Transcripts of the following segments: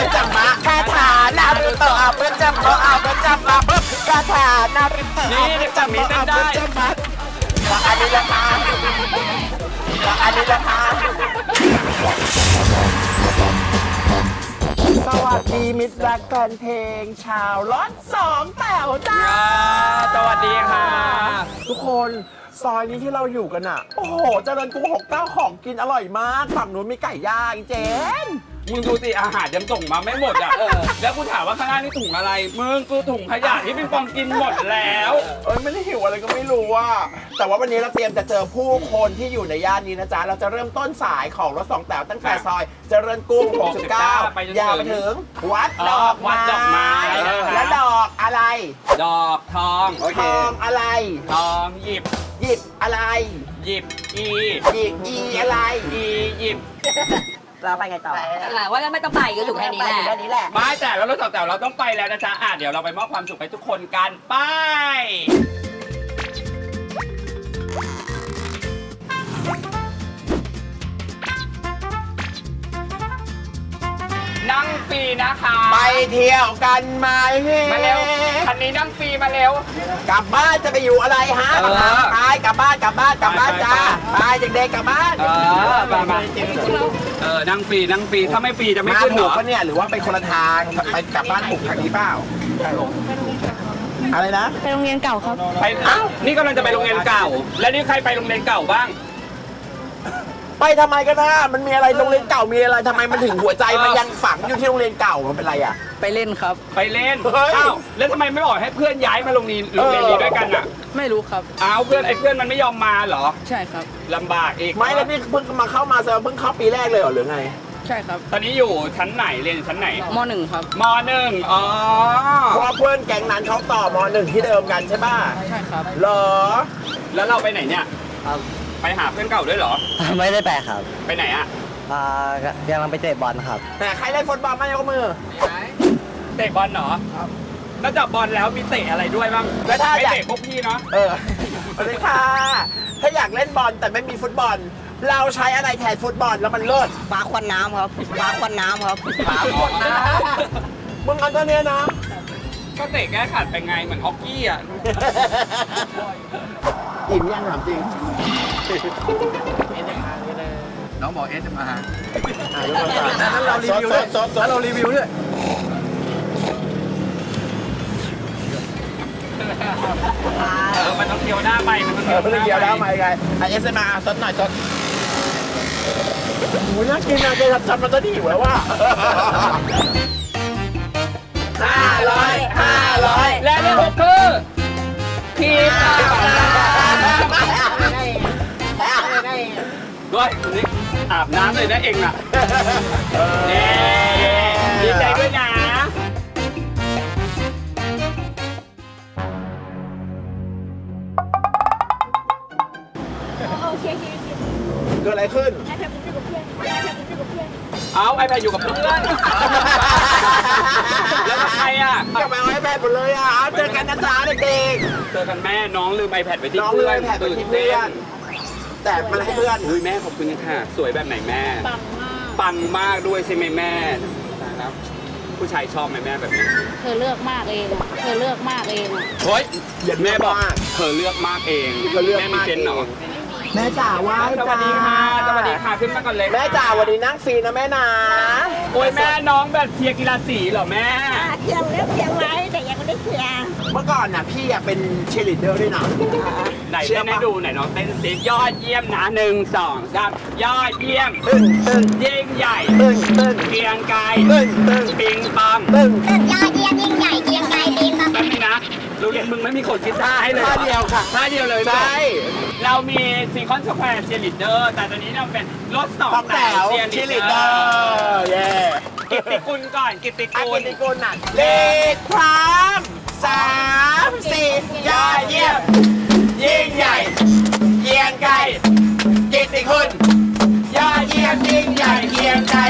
ป็นจัมมะคาถานารุโตะอาเป็นจัมมะอาเป็นจัมมะปึ๊บคาถานารุโตะนี่เด็กจับหมีเต้นได้จัมมะอันนี้ละคะอันนี้ละคะสวัสดีมิตรรักแฟนเพลง ชาวล็อตสองแถวจ้า สวัสดีค่ะ ทุกคนซอยนี้ที่เราอยู่กันอะ โอ้โห เจริญกรุงหกเก้าของกินอร่อยมาก ฝั่งนู้นมีไก่ย่างเจน มึงดูสิอาหารยังส่งมาไม่หมดอะแล้วกูถามว่าข้างล่างนี่ถุงอะไร มึงกูถุงขยะที่เป็นปองกินหมดแล้วเอ้ยไม่ได้หิวอะไรก็ไม่รู้อะแต่ว่าวันนี้เราเตรียมจะเจอผู้คนที่อยู่ในย่านนี้นะจ๊ะเราจะเริ่มต้นสายของรถสองแถวตั้งแต่ซอยเจริญกรุงไปจนถึง69ยาวไปถึง วัดดอกวัดดอกไม้ไม้นะคะ และดอกอะไรดอกทองโอเคทองอะไร ทองหยิบ หยิบอะไร หยิบอีหยิบอีอะไร อีหยิบ เราไปไงต่อหลายว่าไม่ต้องไปก็อยู่แค่นี้แหละแค่นี้แหละ ไม่แต่แล้วรถสองแถวเราต้องไปแล้วนะจ๊ะอะเดี๋ยวเราไปมอบความสุขให้ทุกคนกันไป นั่งฟรีนะคะไปเที่ยวกันไหมมาเร็วคันนี้นั่งฟรีมาเร็ว กลับบ้านจะไปอยู่อะไรฮะเออ ไปกลับบ้านกลับบ้านกลับบ้านไปไปจ้าไปเด็กๆกลับบ้านเออมามาเออนั่งฟรีนั่งฟรีถ้าไม่ฟรีจะไม่มาขึ้นเหรถูกอปะเนี่ยหรือว่าไปคนละทางไปกลับบ้านถูกทางนี้เปล่าอะไรนะ ไปโรงเรียนเก่าครับ ไปเอ้านี่กำลังจะไปโรงเรียนเก่า แล้วนี่ใครไปโรงเรียนเก่าบ้าง ไปทำไมกันนะมันมีอะไรโรงเรียนเก่ามีอะไรทำไมมันถึงหัวใจมันยังฝังอยู่ที่โรงเรียนเก่ามันเป็นไรอะ ไปเล่นครับ ไปเล่นเฮ้ย อ้าวแล้วทำไมไม่บอกให้เพื่อนย้ายมาโรงเรียนโรงเรียนนี้ด้วยกันอะไม่รู้ครับ อ้าวเพื่อนไอ้เพื่อนมันไม่ยอมมาเหรอใช่ครับ ลำบากอีกไม่แล้วพี่เพิ่งมาเข้ามาเซอร์เพิ่งเข้าปีแรกเลยเหรอหรือไง ใช่ครับตอนนี้อยู่ชั้นไหนเรียนอยู่ชั้นไหนมหนึ่งครับ มหนึ่งอ๋อเพราะว่าเพื่อนแก๊งนั้นเขาต่อมหนึ่งที่เดิมกันใช่ป่ะใช่ครับ เหรอ แล้วเราไปไหนเนี่ยครับ ไปหาเพื่อนเก่าด้วยเหรอ ไม่ได้ไปครับไปไหนอะอ่ากำลังไปเตะบอลครับแต่ใครเล่นฟุตบอลมายกมือ เตะบอลเหรอนอกจากบอลแล้วมีเตะอะไรด้วยบ้างแล้วถ้าไม่อยาก เตะพวกพี่เนาะเออสวัสดีค่ะ ถ้าอยากเล่นบอลแต่ไม่มีฟุตบอล เราใช้อะไรแทนฟุตบอลแล้วมันเลิศฟ้าควันน้ำครับฟ้าควันน้ำครับฝาขวดน้ำมึงเอาตัวเนี้ยนะ ก็เตะแก้ขัดไปไงเหมือนฮอกกี้อะ อิ่มยังถามจริงน้องบอกเอสจะมาหานั้นเรารีวิวด้วยนั้นเรารีวิวด้วยเออมันต้องเคี้ยวหน้าไปมันต้องเออเคี้ยวเรื่องเดียวหแล้น้าวไปไหมไงไอเอสเอ็มอาร์ซดหน่อยซดโอ้ยน่ากินนะเจทับจันมันจะดีอยู่แล้วว่าห้าร้อยห้าร้อยและนี่ก็คือที ด้วยคนนี้อาบน้ำเลยนะเองน่ะเน่ดีใจด้วยนะโอเคโอเคโอเคเกิดอะไรขึ้น ไอแพดผมอยู่กับเพื่อนไอแพดผมอยู่กับเพื่อนเอาไอแพดอยู่กับเพื่อนแล้วทำไมอะกลับมาเอาไอแพดหมดเลยอะเอาเจอกันนะจ๊ะเด็กเจอกันแม่น้องลืมไอแพดไว้ๆที่น้องเพื่เลอนยแพดไปที่เพื่อน แต่มันให้เพื่อนอุ้ยแม่ขอบคุณค่ะ สวยแบบไหนแม่ ปังมาก ปังมากด้วยใช่ไหมแม่นะครับ ผู้ชายชอบไหมแม่แบบนี้เธอเลือกมากเองอะเธอเลือกมากเองอะเฮ้ยอย่าแม่บอกมากเธอเลือกมากเองเธอเลือกแม่มีมากเซนส์เหรอเอง แม่จ๋าไหว้สวัสดีค่ะสวัสดีค่ะขึ้นมาก่อนเลยแม่จ๋าวันนี้นั่งฟรีนะแม่นะ โอ้ยแม่น้องแบบเชียร์กีฬาสีเหรอแม่เทียงเลือกเทียงไว้แต่ยัง ไม่ได้เทียงเมื่อก่อนน่ะพี่อะเป็นเชลิเดอร์ด้วยนะ ไหนเชื่เต้อนปะ ให้ดูไหนน้องเต้นสิยอดเยี่ยมนะหนึ่งสองสามยอดเยี่ยมตึ้งตึ้งยิ่งใหญ่ตึ้งตึ้งเกรียงไกรตึ้งตึ้งปิงปองตึ้งตึกยอดเยี่ยมยิ่งใหญ่เกียงไกรตีนแป๊บนึงนะโรงเรียนมึงไม่มีคนคิดท่าให้เลยหรอท่าเดียวค่ะท่าเดียวเลยใช่ เรามีซีคอนสแควร์เชียร์ลีดเดอร์แต่ตอนนี้เราเป็นรถสองสองแถวเชียร์เชลิลีดเดเดออร์ร์เย่กิตติกุลก่อนกิตติอากุกิลติกุลน่ะเลขพร้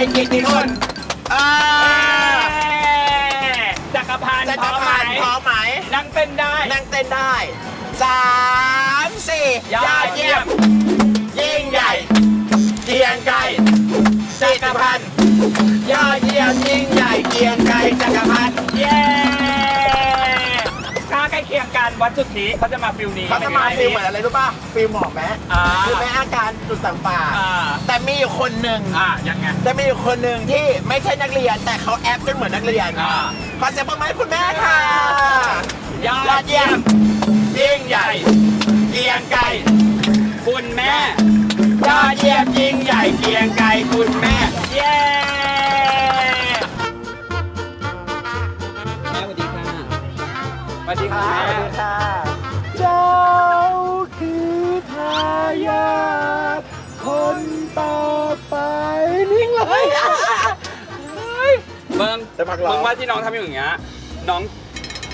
เกียงไกรกิตติคุณเออจักรพันธ์จะพร้จะอมไหมผ่านพร้อมไหม นั่งเต้นได้ นั่งเต้นได้สามสี่ยอดเยี่ยม ยิ่งใหญ่เกียงไกรจิตรพันธ์ยอดเยี่ยมยมยิ่งใหญ่เกรียง คียงกันวัดสุทธิเขาจะมาฟิลนี้เขาจะมาฟิลเหมือนอะไรรู้ป่ะฟิลหมอแม้อ่าคือแม้อาการจุดต่างอ่าๆแต่มีอยู่คนหนึ่งอ่ายังไงจะมีอยู่คนหนึ่งที่ไม่ใช่นักเรียน แต่เขาแอปจนเหมือนนักเรียนอ่า ขอเสียงปรบมือให้คุณแม่ค่ะยอยอดดเยี่เยี่ยยมมยิ่งใหญ่เกรียงไกรคุณแม่ยอดเยี่ยมยิ่งใหญ่เกรียงไกรคุณแม่ เย้ จะพักร้อนมึงว่าที่น้องทำอยู่อย่างเงี้ยน้อง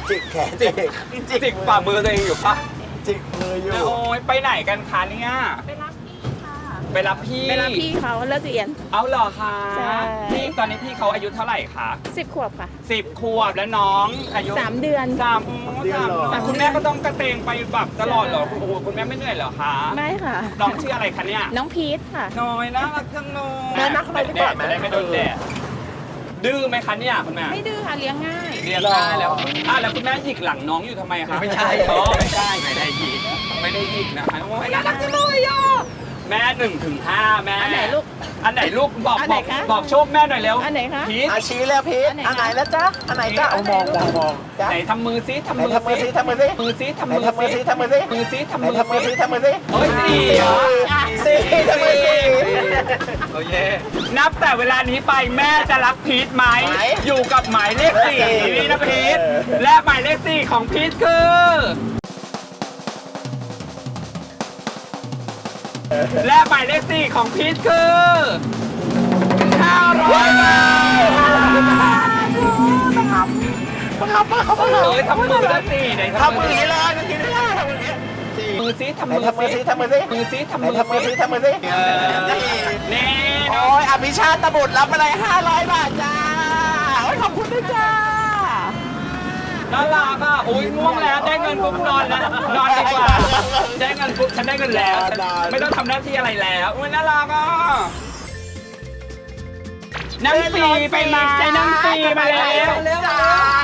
จิกแขนจิกจิกฝ่ามือตัวเองอยู่ปะจิกมืออยู่ โอ้ยไปไหนกันคะเนี่ยไปรับพี่ค่ะไปรับพี่ไปรับพี่เขาเลิกเรียน เอาเหรอคะใช่ พี่ตอนนี้พี่เขาอายุเท่าไหร่คะสิบขวบค่ะสิบขวบแล้วน้องอายุ สามเดือน สามโอ้สามแต่คุณแม่ก็ต้องกระเตงไปแบบตลอดเหรอโอ้โหคุณแม่ไม่เหนื่อยเหรอคะไม่ค่ะ น้องชื่ออะไรคะเนี่ยน้องพีทค่ะ น้อยน่ารักจังเลยแม่นั่งเข้าไปดีกว่าไหม จะได้ไม่โดนแดด ดื้อไหมคะเนี่ยคุณแม่ ไม่ดื้อค่ะเลี้ยงง่าย เรียนได้แล้วอะแล้วคุณแม่หยิกหลังน้องอยู่ทำไมคะไม่ใช่อ๋อไม่ใช่ไม่ได้หยิกไม่ได้หยิกนะคะโอ้ยน่ารักจังเลยอะ แม่หนึ่งถึงห้าแม่ อันไหนลูก อันไหนลูกบอกอันบไหนอกคะ บอกโชคแม่หน่อยเร็วอันไหนคะ พีทอาชี้แล้วพีทอันไหนอันไหนแล้วจ๊ะอันไหนจ๊ะเอามองมองมองจ๊ะ ไหนทำมือซิทำไหนมือทำมือซิทำมือซิมือซิทำไหนมือทำมือซิซิทำมือซิมือซิทำไหนมือทำมือซิซิทำมือซิเฮ้ยสี่เหรอสี่ทำมือซิ โอเคนับแต่เวลานี้ไปแม่จะรักพีทไหมไหมอยู่กับหมายเลขสี่โอเคนี่นะพีทและหมายเลขสี่ของพีทคือ และหมายเลขสี่ของพีทคือ500บาทมาทำมาทำมาเอ้ยทำมือแล้วสิไหนทำมืออย่างนี้เลยเมื่อกี้ไม่ได้ทำมืออย่างนี้สี่มือซิทำไหนมือทำมือซิซิทำมือซิมือซิทำไหนมือทำมือซิซิทำมือซิเออนี่โอ้ยอภิชาติตบุตรรับอะไร500 บาทจ้าโอ้ยขอบคุณด้วยจ้า น่ารักอะอุ้ยง่วงแล้วได้เงินปุ๊บนอนแล้วนอนดีกว่าได้เงินปุ๊บฉันได้เงินแล้วฉันไม่ต้องทำหน้าที่อะไรแล้วอุ้ยน่ารักอะนั่งฟรีไปไหมนั่งฟรีมาแล้ว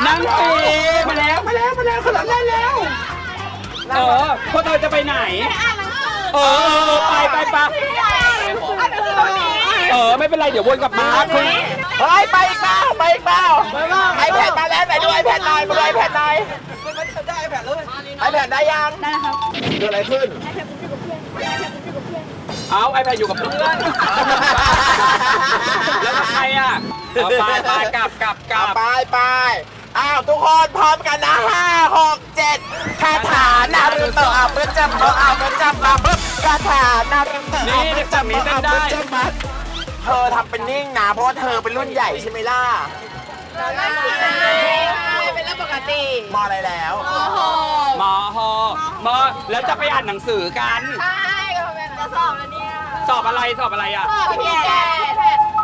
นั่งฟรีมาแล้วมาแล้วมาแล้วขนมได้แล้วเออพวกเธอจะไปไหนเออเออไปไปไปเออไม่เป็นไรเดี๋ยววนกลับมาคุณ เฮ้ยไปอีกเปล่าไปอีกเปล่าไอแพดมาแล้วไหนดูไอแพดหน่อยมาดูไอแพดหน่อยไอแพดได้ยังได้ครับเกิดอะไรขึ้นเอาไอแพดอยู่กับเพื่อนแล้วใครอะเอาไปไปกลับกลับกลับไปไปอ้าวทุกคนพร้อมกันนะห้าหกเจ็ดคาถานารุโตะอาเปิดจับโตะอาเปิดจับมาปึ๊บคาถานารุโตะอาเปิดจับโตะอาเปิดจับมา เธอทำเป็นนิ่งนะ เพราะว่าเธอเป็นรุ่นใหญ่ใช่ไหมล่ะเป็นเรื่องปกติมอะไรแล้วมอฮอมอแล้วจะไปอ่านหนังสือกัน ใช่ก็เป็นจะสอบแล้วเนี่ย สอบอะไรสอบอะไรอะ สอบพี่แก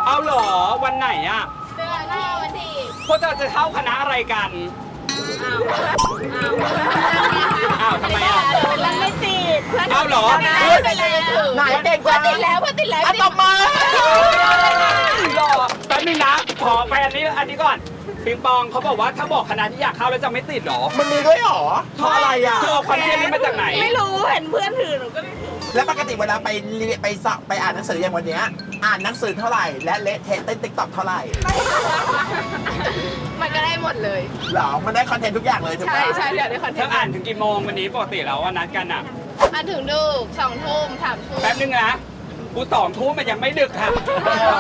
เอาเหรอวันไหนอะเดือนที่วันที่พวกเธอจะเข้าคณะอะไรกัน อ้าวทำไมอะมันไม่ติดเพื่อนเอาเหรอเป็นอะไรถือไหนเก่งจังติดแล้วเพื่อนติดแล้วอะตบมือหรอแป๊บนึงนะขอไปอันนี้อันนี้ก่อนปิงปองเขาบอกว่าถ้าบอกคณะที่อยากเข้าแล้วจะไม่ติดหรอ มันมีด้วยเหรอเพราะอะไรอะเธอเอาคอนเทนต์นี้มาจากไหน ไม่รู้เห็นเพื่อนถือหนูก็เลยถือ แล้วปกติเวลาไปเรียนไปสอบไปอ่านหนังสืออย่างวันเนี้ยอ่านหนังสือเท่าไหร่ และเละเทะเต้นติ๊กต็อกเท่าไหร่มันก็ได้หมดเลยเหรอมันได้คอนเทนต์ทุกอย่างเลยถูกไหมใช่ใช่เดี๋ยวได้คอนเทเธนอต์อ่านถึงกี่โมงวันนี้ปกติแล้วว่านัดกันอะ มาถึงดึกสองทุ่มสามทุ่มแป๊บนึงนะกูสองทุ่มมันยังไม่ดึกค่ะ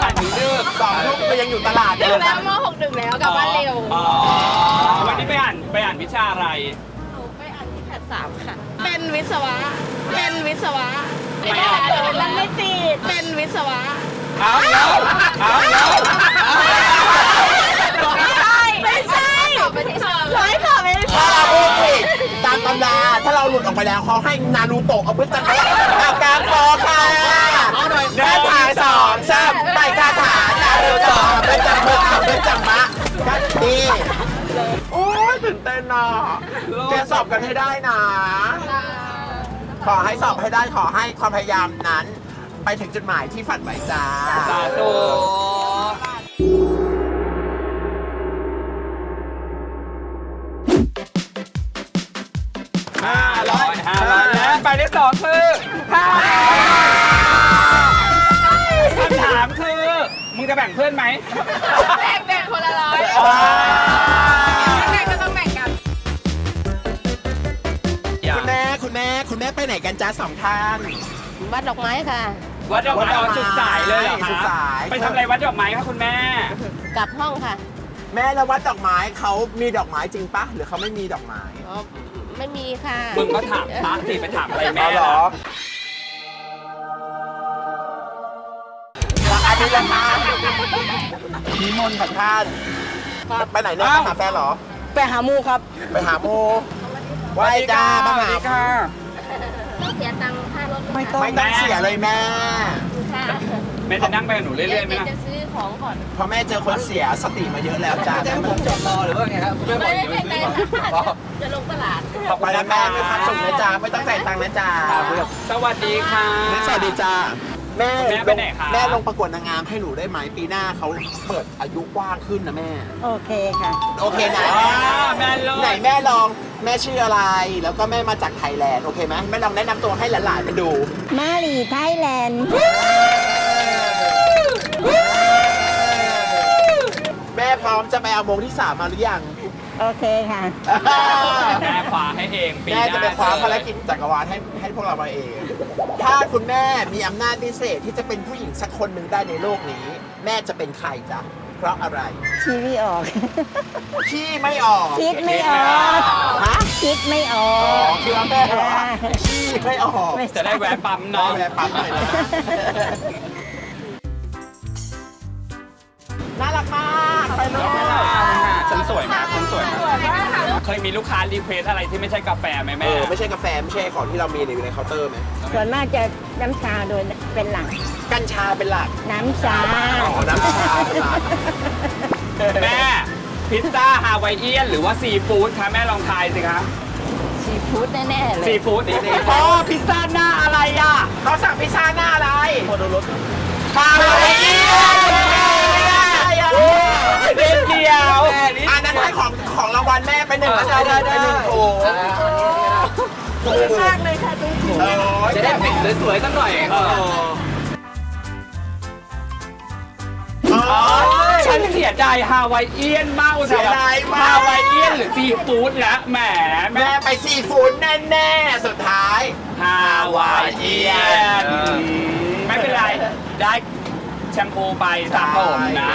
อ่านถึงดึกสองทุ่มก็ยังอยู่ตลาดอดึยู่กแล้วมหกดึกแล้วกลับบ้านเร็วอ๋อวันนี้ไปอ่านไปอ่านวิชาอะไรหนูไปอ่านที่แพทสามค่ะ เป็นวิศวะ เป็นวิศวะไม่อ่านมันไม่ติดเป็นวิศวะเอาแล้วเอาแล้วไม่ใช่ไม่ใช่ตอบไปที่เชิงร้อยค่ะไม่ถ้าใช่เราพูดผิดตามตำราถ้าเราหลุดออกไปแล้วเขาให้นารูโตะเอาเพื่อจักรอาการคอค่ อบกันให้ได้นะ ขอให้สอบให้ได้ขอให้ความพยายามนั้น ไปถึงจุดหมายที่ฝันไว้จ้าสาธุห้าร้อยห้าร้อยแล้วไปที่สองคือห้าคำถามคือ มึงจะแบ่งเพื่อนไหมแบ่งแบ่งคนละร้อย ไปไหนกันจ้าสองท่าน วัดดอกไม้ค่ะ วัดดอกไม้วัดดอกไม้สุดสายเลยเหรอสุดคะสาย ไปทำอะไรวัดดอกไม้คะคุณแม่ กลับห้องค่ะแม่แล้ววัดดอกไม้เขามีดอกไม้จริงปะหรือเขาไม่มีดอกไม้อ๋อไม่มีค่ะ มึงก็ถามพระสิไปถามอะไรแม่เอาเหรอล่ะอันนี้ละคะนิมนต์ค่ะท่านไปไหนเนี่ยไปหาแฟนเหรอ ไปหาหมูครับ ไปหาโมไหว้จ้าสมาวัสหาดีค่ะ ต้องเสียตังค่ารถไม่ต้องไม่ต้องเสียเลยแม่ ค่ะแม่จะนั่งไปกับหนูเรื่อยๆไหมเดี๋ยวล่ะ จะซื้อของก่อน เพราะแม่เจอคนเสียสติมาเยอะแล้วจ้าจะให้ผมจอดรอหรือว่าไงครับคุณแม่บไม่อกได้อย่าไปไม่ซื้ได้อค่ะจะลงตลาด ขอบไปคุณแล้วนะแม่คะมีความสุขนะจ๊ะไม่ต้องจ่ายตังค์นะจ๊ะสวัสดีค่ะ สวัสดีจ้า แม่แม่ไปไหนคะ แม่ลงประกวดนางงามให้หนูได้ไหมปีหน้าเขาเปิดอายุกว้างขึ้นนะแม่ โอเคค่ะ โอเคไหนอ่าแม่เลไหนยแม่ลองแม่ชื่ออะไร แล้วก็แม่มาจากไทยแลนด์โอเคไหมแม่ลองแนะนำตัวให้หลานๆไปดู มาลีไทยแลนด์ แม่พร้อมจะไปเอาโมงที่สามมาหรือยัง โอเคค่ะ แม่คว้าให้เองปีหแม่น้าจะไปคว้าภารกิจจักรวาลให้ให้พวกเรามาเอง ถ้าคุณแม่มีอำนาจพิเศษที่จะเป็นผู้หญิงสักคนหนึ่งได้ในโลกนี้ แม่จะเป็นใครจ๊ะ เพราะอะไรชีวิออก ขี้ไม่ออกคิดไม่ออกฮะคิดไม่อออ๋อกคือว่าแม่เหรอขี้ไม่ออกไม่จะได้แวะปั๊มน้อเนาะงแม่ปั๊มหน่อยนะน่ารักมากไปเลย ฉันสวยไหมฉัน สวยไหมเคยมีลูกค้ารีเควสอะไรที่ไม่ใช่กาแฟไหมเอแม่ อไม่ใช่กาแฟไม่ใช่ของที่เรามีอยู่ในเคาน์เตอร์ไหมส่วนมากจะน้ำชาโดยเป็นหลัก กัญชาเป็นหลัก น้ำชาอ๋อน้ำชาเป็นหลัก แม่ พิซซ่าฮาวายเอียน หรือว่าซีฟู้ดคะแม่ลองทายสิคะซีฟู้ดแน่ๆเลยซีฟู้ดอ๋อพิซซ่าหน้าอะไรอะเขาสั่งพิซซ่าหน้าอะไรฮาว ไปหนึ่งแล้วกันไปหนึ่งโถมากเลยค่ะตุ้งเออจะได้ปิดสวยๆสักหน่อยเอออ๋อฉันเสียดายฮาวายเอียนมากอุตส่าห์ฮาวายเอียนหรือซีฟู้ดแล้วแหมแม่แม่ไปซีฟู้ดแน่ๆสุดท้ายฮาวายเอียนไม่เป็นไรได้แชมพูไปสระผมนะ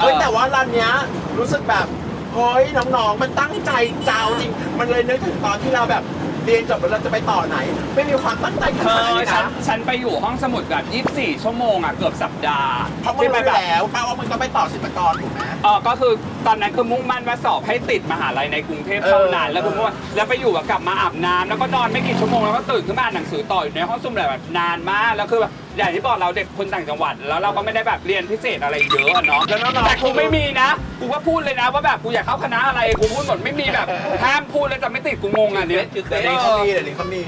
เฮ้ยแต่ว่าร้านเนี้ยรู้สึกแบบ เฮ้ยน้องๆ มันตั้งใจเจ้าจริง มันเลยนึกถึงตอนที่เราแบบเรียนจบแล้วเราจะไปต่อไหน ไม่มีความตั้งใจขเธนาดอนี้ฉันนะฉันไปอยู่ห้องสมุดแบบ 24 ชั่วโมงอะเกือบสัปดาห์เพราะมึงที่ไปรู้แบบแล้วป้าว่ามึงต้องไปต่อศิลปากรถูกไหม เออก็คือตอนนั้นคือมุ่งมั่นว่าสอบให้ติดมหาลัยในกรุงเทพเท่านั้นเออ แล้วคือว่าแล้วไปอยู่แบบกลับมาอาบน้ำแล้วก็นอนไม่กี่ชั่วโมงแล้วก็ตื่นขึ้นมาอ่านหนังสือต่ออยู่ในห้องสมุดแบบนานมากแล้วคือแบบอย่างที่บอกเราเด็กคนต่างจังหวัด แล้วเราก็ไม่ได้แบบเรียนพิเศษอะไรเยอะอะเนาะแล้วน้องๆ แต่กูไม่มีนะ กูก็พูดเลยนะว่าแบบกูอยากเข้าคณะอะไรกูพูดหมดไม่มีแบบห้ามพูดแล้วจะไม่ติดกูงงอะเนี่ยเดี๋ยวนี้เขามีเดี๋ยวนี้เขามี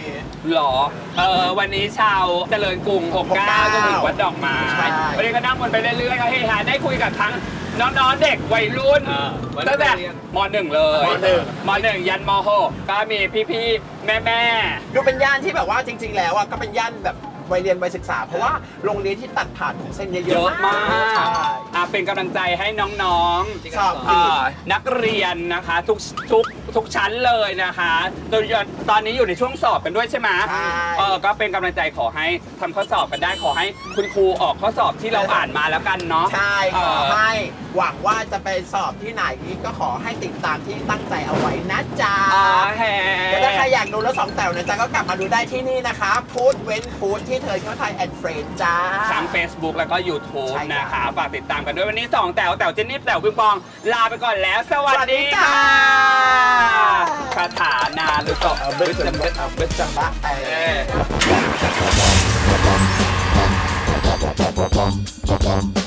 หรอ เออวันนี้ชาวเจริญกรุง69จนถึงวัดดอกไม้ใช่ วันนี้ก็นั่งวนไปเรื่อยๆก็เฮฮาได้คุยกับทั้งน้องๆเด็กวัยรุ่นอ่าวัยรุ่นตั้งแต่เรียนมหนึ่งเลยมหนึ่ง มหนึ่งยันมหกก็มีพี่ๆแม่ดูเป็นย่านที่แบบว่าจริง ๆ แล้วอะก็เป็นย่านแบบ วัยเรียนวัยศึกษา เพราะว่าโรงเรียนที่ตัดผ่านของเส้นเยๆเยอะอะมากใช่อะเป็นกำลังใจให้น้องๆชอบเอ่อนักเรียนนะคะ ทุกทุกทุกชั้นเลยนะคะโดยตอนนี้อยู่ในช่วงสอบกันด้วยใช่ไหมใช่ เออก็เป็นกำลังใจขอให้ทำข้อสอบกันได้ขอให้คุณครูออกข้อสอบที่เราอ่านมาแล้วกันเนาะใช่ขอให้หวังว่าจะไปสอบที่ไหนก็ขอให้ติดตามที่ตั้งใจเอาไว้ ถ้าใครอยากดูแล้วสองแถวนะจ๊ะก็กลับมาดูได้ที่นี่นะคะพูดเว้นพูดที่เธอเที่ยวไทยแอนด์เฟรนจ้า ทั้ง Facebook แล้วก็ YouTube ใช่ครับนะคะฝากติดตามกันด้วยวันนี้ 2 แต๋วแต๋วเจนนี่แต๋วปิงปอง ลาไปก่อนแล้ว สวัสดีค่ะคาถานาลุโตะเอาเบ็ดจังเบ็ดเอาเบ็ดจังบะเอเออ อ